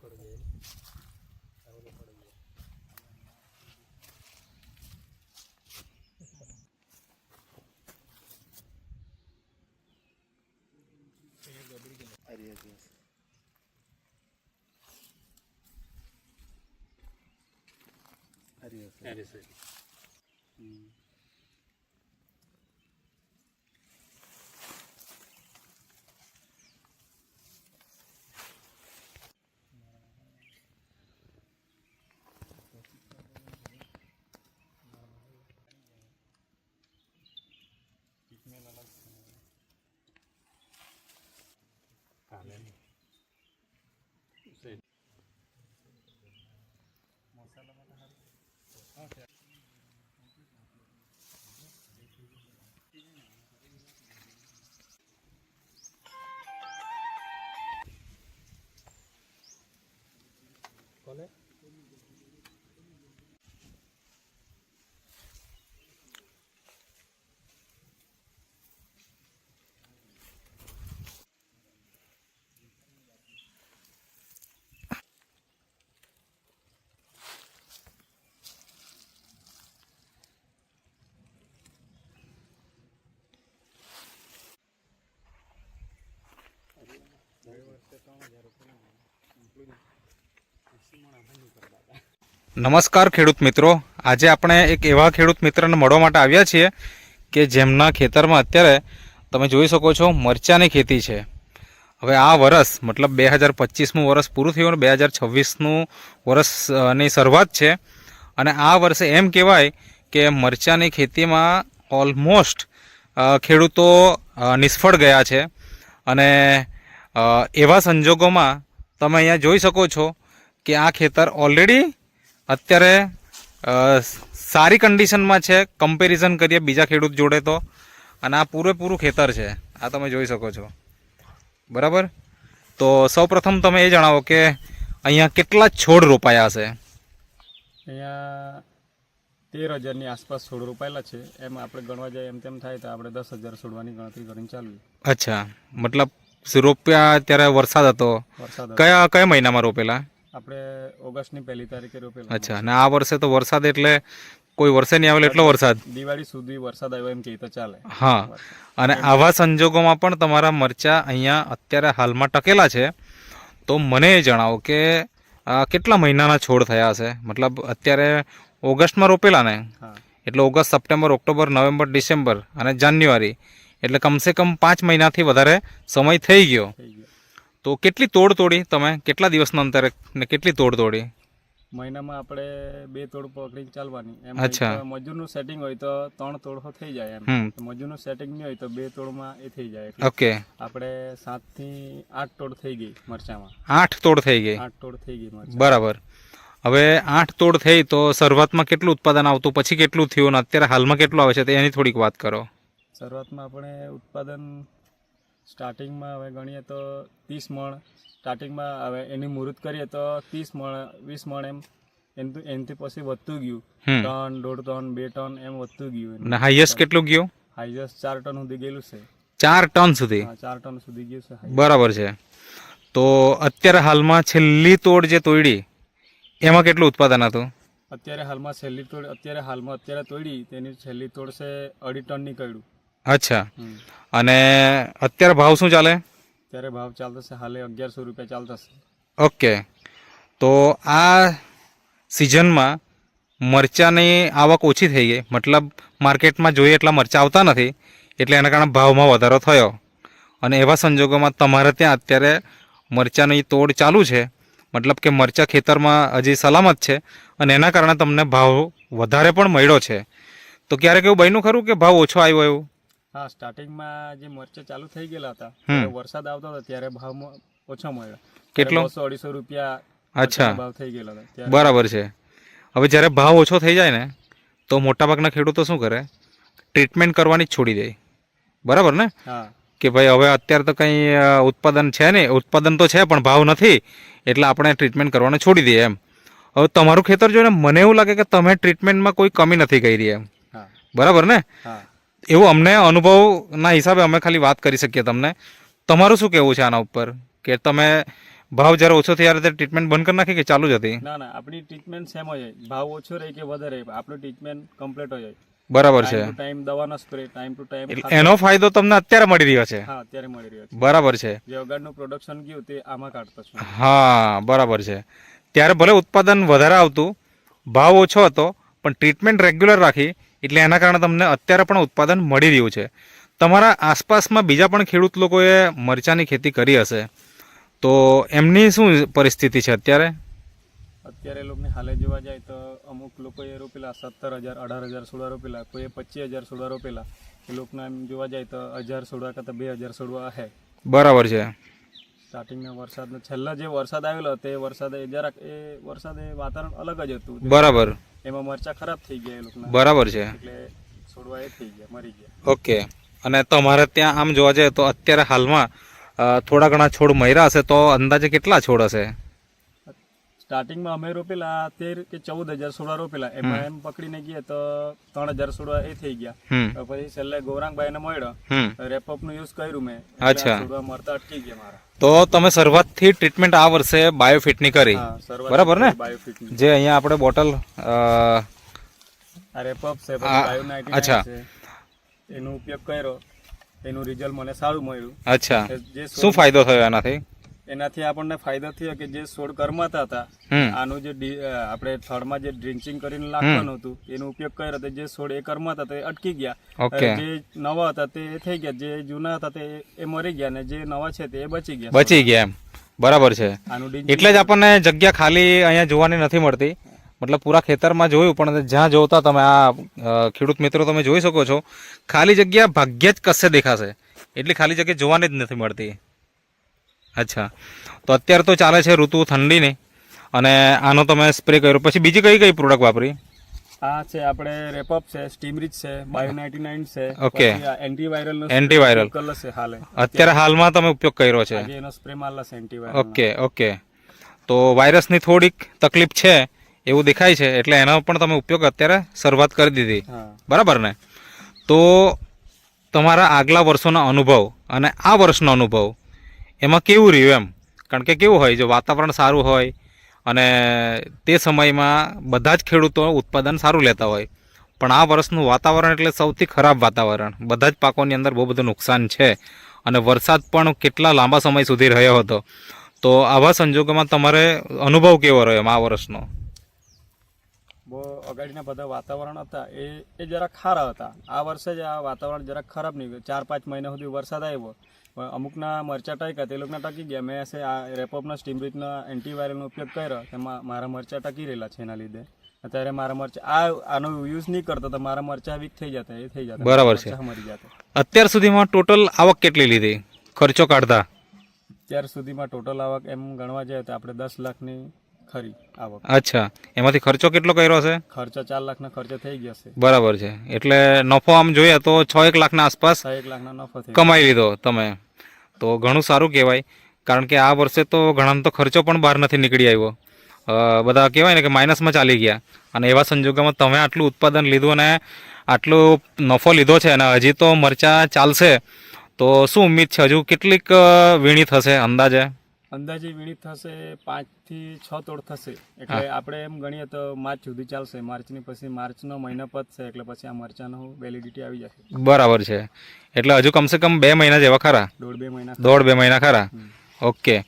കൊടുക്കുകയും അങ്ങനെ കൊടുക്കുകയും അരിയാക്കി അരിയാക്കി അരി ശരി tasarlamada her... Okay. નમસ્કાર ખેડૂત મિત્રો. આજે આપણે એક એવા ખેડૂત મિત્રને મળવા માટે આવ્યા છીએ કે જેમના ખેતરમાં અત્યારે તમે જોઈ શકો છો મરચાની ખેતી છે. હવે આ વરસ મતલબ બે હજાર પચીસનું વરસ પૂરું થયું અને બે હજાર છવ્વીસનું વરસની શરૂઆત છે. અને આ વર્ષે એમ કહેવાય કે મરચાની ખેતીમાં ઓલમોસ્ટ ખેડૂતો નિષ્ફળ ગયા છે. અને એવા સંજોગોમાં તમે અહીંયા જોઈ શકો છો કે આ ખેતર ઓલરેડી અત્યારે સારી કન્ડિશનમાં છે. કમ્પેરિઝન કરીએ બીજા ખેડૂત જોડે તો. અને આ પૂરેપૂરું ખેતર છે. આ તમે જોઈ શકો છો. બરાબર? તો સૌપ્રથમ તમે એ જણાવો કે અહીંયા કેટલા છોડ રોપાયા હશે? અહીંયા તેર હજારની આસપાસ છોડ રોપાયેલા છે. એમ આપણે ગણવા જઈએ એમ તેમ થાય તો આપણે દસ હજાર છોડવાની ગણતરી કરીને ચાલુ અચ્છા. મતલબ રોપ્યા ત્યારે વરસાદ હતો? વરસાદ હતો. કયા કયા મહિનામાં રોપેલા? આપણે ઓગસ્ટની પહેલી તારીખે રોપેલા. અચ્છા અને આ વર્ષે તો વરસાદ એટલે કોઈ વર્ષે નહીં આવેલો એટલો વરસાદ? દિવાળી સુધી વરસાદ આવ્યો એમ કહે તો ચાલે. હા અને આવા સંજોગોમાં પણ તમારા મરચા અહીંયા અત્યારે હાલમાં ટકેલા છે. તો મને એ જણાવો કે આ કેટલા મહિનાના છોડ થયા હશે? મતલબ અત્યારે ઓગસ્ટમાં રોપેલા ને? હા. એટલે August September October November December અને જાન્યુઆરી. એટલે કમસે કમ પાંચ મહિનાથી વધારે સમય થઈ ગયો. તો કેટલી તોડ તોડી તમે? કેટલા દિવસના અંતરે ને કેટલી તોડ તોડી? મહિનામાં આપણે બે તોડ પકડીને ચાલવાની. એમ અચ્છા. મજૂરનું સેટિંગ હોય તો ત્રણ તોડ થઈ જાય એમ. મજૂરનું સેટિંગ નહીં હોય તો બે તોડમાં એ થઈ જાય. ઓકે. આપણે સાતથી આઠ તોડ થઈ ગઈ મરચામાં. આઠ તોડ થઈ ગઈ? આઠ તોડ થઈ ગઈ બરાબર. હવે આઠ તોડ થઈ તો શરૂઆતમાં કેટલું ઉત્પાદન આવતું? પછી કેટલું થયું? અને અત્યારે હાલમાં કેટલું આવે છે? તે એની થોડીક વાત કરો. શરૂઆતમાં આપણે ઉત્પાદન સ્ટાર્ટિંગમાં હવે ગણીએ તો ત્રીસ મણ સ્ટાર્ટિંગમાં હવે એની મુહૂર્ત કરીએ તો ત્રીસ મણ વીસ મણ એમ. એનથી એનથી પછી વધતું ગયું. ત્રણ દોઢ ટન બે ટન એમ વધતું ગયું હાઈએસ્ટ કેટલું ગયું? હાઈએસ્ટ ચાર ટન સુધી ગયેલું છે. ચાર ટન સુધી? ચાર ટન સુધી ગયું છે બરાબર છે. તો અત્યારે હાલમાં છેલ્લી તોડ જે તોડી એમાં કેટલું ઉત્પાદન હતું? અત્યારે હાલમાં છેલ્લી તોડ અત્યારે હાલમાં અત્યારે તોડી તેની છેલ્લી તોડ છે અઢી ટન નીકળ્યું. અચ્છા. અને અત્યારે ભાવ શું ચાલે? અત્યારે ભાવ ચાલતો છે હાલે અગિયારસો રૂપિયા ચાલતો છે ઓકે. તો આ સિઝનમાં મરચાંની આવક ઓછી થઈ ગઈ. મતલબ માર્કેટમાં જોઈએ એટલા મરચાં આવતા નથી એટલે એના કારણે ભાવમાં વધારો થયો. અને એવા સંજોગોમાં તમારે ત્યાં અત્યારે મરચાંની તોડ ચાલુ છે. મતલબ કે મરચાં ખેતરમાં હજી સલામત છે અને એના કારણે તમને ભાવ વધારે પણ મળ્યો છે. તો ક્યારેક એવું બન્યું ખરું કે ભાવ ઓછો આવ્યો એવું? હા સ્ટાર્ટિંગમાં જે મરચા ચાલુ થઈ ગયેલા હતા વરસાદ આવતો હતો ત્યારે ભાવ ઓછો મળ્યો. કેટલો? બસો અઢીસો રૂપિયા અચ્છા. ભાવ થઈ ગયેલો હતો બરાબર છે. હવે જ્યારે ભાવ ઓછો થઈ જાય ને તો મોટાભાગના ખેડૂતો શું કરે? ટ્રીટમેન્ટ કરવાની જ છોડી દે. બરાબર ને? કે ભાઈ હવે અત્યારે તો કંઈ ઉત્પાદન છે નહીં. ઉત્પાદન તો છે પણ ભાવ નથી. એટલે આપણે ટ્રીટમેન્ટ કરવાનું છોડી દઈએ એમ. હવે તમારું ખેતર જોઈને મને એવું લાગે કે તમે ટ્રીટમેન્ટમાં કોઈ કમી નથી કરી એમ. બરાબર ને? એવું અમને અનુભવના હિસાબે અમે ખાલી વાત કરી શકીએ તમને. તમારું શું કહેવું છે આના ઉપર? કે તમે ભાવ જ્યારે ઓછો થયા ત્યારે ટ્રીટમેન્ટ બંધ કરી નાખી કે ચાલુ જ હતી? ના ના આપણી ટ્રીટમેન્ટ સેમ હોય ભાવ ઓછો રહે કે વધારે આપણું ટ્રીટમેન્ટ કમ્પ્લીટ હોય બરાબર છે. ટાઈમ દવાનો સ્પ્રે ટાઈમ ટુ ટાઈમ એનો ફાયદો તમને અત્યારે મળી રહ્યો છે? હા અત્યારે મળી રહ્યો છે. બરાબર છે. જે અગાડનું પ્રોડક્શન ગયું તે આમાં કાઢતો છું. હા બરાબર છે. ત્યારે ભલે ઉત્પાદન વધારે આવતું ભાવ ઓછો હતો પણ ટ્રીટમેન્ટ રેગ્યુલર રાખી એટલે એના કારણે તમને અત્યારે પણ ઉત્પાદન મળી રહ્યું છે. તમારા આસપાસમાં બીજા પણ ખેડૂત લોકોએ મરચાંની ખેતી કરી હશે. તો એમની શું પરિસ્થિતિ છે અત્યારે? અત્યારે લોકોને હાલે જોવા જાય તો અમુક લોકોએ રોપેલા સત્તર હજાર અઢાર હજાર સોળા રોપેલા કોઈએ પચીસ હજાર સોળા રોપેલા. એ લોકોના એમ જોવા જાય તો હજાર સોળા કરતાં બે હજાર સોળવા હે. બરાબર છે. સ્ટાર્ટિંગના વરસાદનો છેલ્લા જે વરસાદ આવેલો તે વરસાદે જરાક એ વરસાદ એ વાતાવરણ અલગ જ હતું. બરાબર. એમાં મરચા ખરાબ થઈ ગયા એ લોકોના. બરાબર છે. એટલે છોડવા એ થઈ ગયા મરી ગયા. ઓકે. અને તમારે ત્યાં આમ જોવા જઈએ તો અત્યારે હાલમાં થોડા ઘણા છોડ મર્યા હશે તો અંદાજે કેટલા છોડ હશે? સ્ટાર્ટિંગમાં અમે રોપેલા તેર કે ચૌદ હજાર સોળા રોપેલા. એમાં એમ પકડીને ગયા તો ત્રણ હજાર સોળા એ થઈ ગયા. પછી છેલ્લે ગૌરાંગભાઈને મળ્યો. રેપઅપનું યુઝ કર્યું મેં. અચ્છા. છોડવા મળતા અટકી ગયા મારા. તો તમે શરૂઆતથી ટ્રીટમેન્ટ આ વર્ષે બાયોફિટની કરી. બરાબર ને? જે અહીંયા આપણે બોટલ રેપઅપ છે અચ્છા. એનો ઉપયોગ કર્યો. એનું રિઝલ્ટ મને સારું મળ્યું. અચ્છા. જે શું ફાયદો થયો એનાથી? એનાથી આપણને ફાયદો થયો કે જે છોડ કરમાતા હતા આનું જે આપણે થળમાં જે ડ્રિન્ચિંગ કરીને લાગવાનું હતું એનો ઉપયોગ કર્યો હતો જે છોડ એ કરમાતા હતા એ અટકી ગયા. જે નવા હતા તે થઈ ગયા જે જૂના હતા તે એ મરી ગયા ને જે નવા છે તે બચી ગયા. બચી ગયા એમ. બરાબર છે. આનું એટલે જ આપણને જગ્યા ખાલી અહીંયા જોવાની નથી મળતી. મતલબ પૂરા ખેતરમાં જોયું પણ જ્યાં જોતા તમે આ ખેડૂત મિત્રો તમે જોઈ શકો છો ખાલી જગ્યા ભાગ્યે જ કશે દેખાશે. એટલી ખાલી જગ્યા જોવાની જ નથી મળતી. અચ્છા. તો અત્યારે તો ચાલે છે ઋતુ ઠંડીની. અને આનો તમે સ્પ્રે કર્યો. પછી બીજી કઈ કઈ પ્રોડક્ટ વાપરી? આ છે આપણે રેપઅપ છે સ્ટીમરીચ છે બાયો નાઇન્ટી નાઇન છે ઓકે. એન્ટીવાયરલ એન્ટીવાયરલ કલર છે હાલે. અત્યારે હાલમાં તમે ઉપયોગ કર્યો છે. એનો સ્પ્રે મારલા છે એન્ટીવાયરલ ઓકે ઓકે તો વાયરસની થોડીક તકલીફ છે એવું દેખાય છે એટલે એનો પણ તમે ઉપયોગ અત્યારે શરૂઆત કરી દીધી. બરાબર ને? તો તમારા આગલા વર્ષોના અનુભવ અને આ વર્ષનો અનુભવ એમાં કેવું રહ્યું એમ? કારણ કે કેવું હોય, જો વાતાવરણ સારું હોય અને તે સમયમાં બધા જ ખેડૂતો ઉત્પાદન સારું લેતા હોય. પણ આ વર્ષનું વાતાવરણ એટલે સૌથી ખરાબ વાતાવરણ. બધા જ પાકોની અંદર બહુ બધું નુકસાન છે અને વરસાદ પણ કેટલા લાંબા સમય સુધી રહ્યો હતો. તો આવા સંજોગોમાં તમારે અનુભવ કેવો રહ્યો એમ આ વર્ષનો? બહુ અગાડીના બધા વાતાવરણ હતા એ એ જરાક ખારા હતા. આ વર્ષે જ આ વાતાવરણ જરાક ખરાબ નીકળ્યું. ચાર પાંચ મહિના સુધી વરસાદ આવ્યો. પણ અમુકના મરચા ટક્યા તે લોકોના ટકી ગયા. મેં હશે આ રેપોપના સ્ટીમરીચના એન્ટીવાયરલનો ઉપયોગ કર્યો તેમાં મારા મરચા ટકી રહેલા છે એના લીધે. અત્યારે મારા મરચા આ આનો યુઝ નહીં કરતો તો મારા મરચા વીક થઈ જતા એ થઈ જતા. બરાબર છે. મરી જતા. અત્યાર સુધીમાં ટોટલ આવક કેટલી લીધી? ખર્ચો કાઢતા? અત્યાર સુધીમાં ટોટલ આવક એમ ગણવા જાય તો આપણે દસ લાખની ખરી આવક. અચ્છા. એમાંથી ખર્ચો કેટલો કર્યો છે ખર્ચો ચાર લાખના ખર્ચો થઈ ગયો છે. બરાબર છે. એટલે નફો આમ જોઈએ તો છ એક લાખના આસપાસ એક લાખના નફો કમાઈ લીધો તમે. તો ઘણું સારું કહેવાય. કારણ કે આ વર્ષે તો ઘણાનો તો ખર્ચો પણ બહાર નથી નીકળી આવ્યો. બધા કહેવાય ને કે માઇનસમાં ચાલી ગયા. અને એવા સંજોગોમાં તમે આટલું ઉત્પાદન લીધું અને આટલો નફો લીધો છે અને હજી તો મરચા ચાલશે. તો શું ઉમ્મીદ છે? હજુ કેટલીક વીણી થશે અંદાજે? અંદાજે વીણી થશે પાંચથી છ તોડ થશે. એટલે આપણે એમ ગણીએ તો માર્ચ સુધી ચાલશે. માર્ચની પછી માર્ચનો મહિનો પતશે એટલે પછી આ મરચાનો વેલિડિટી આવી જશે. બરાબર છે. એટલે હજુ કમસે કમ બે મહિના જેવા ખરા? દોઢ બે મહિના દોઢ બે મહિના ખરા? ઓકે.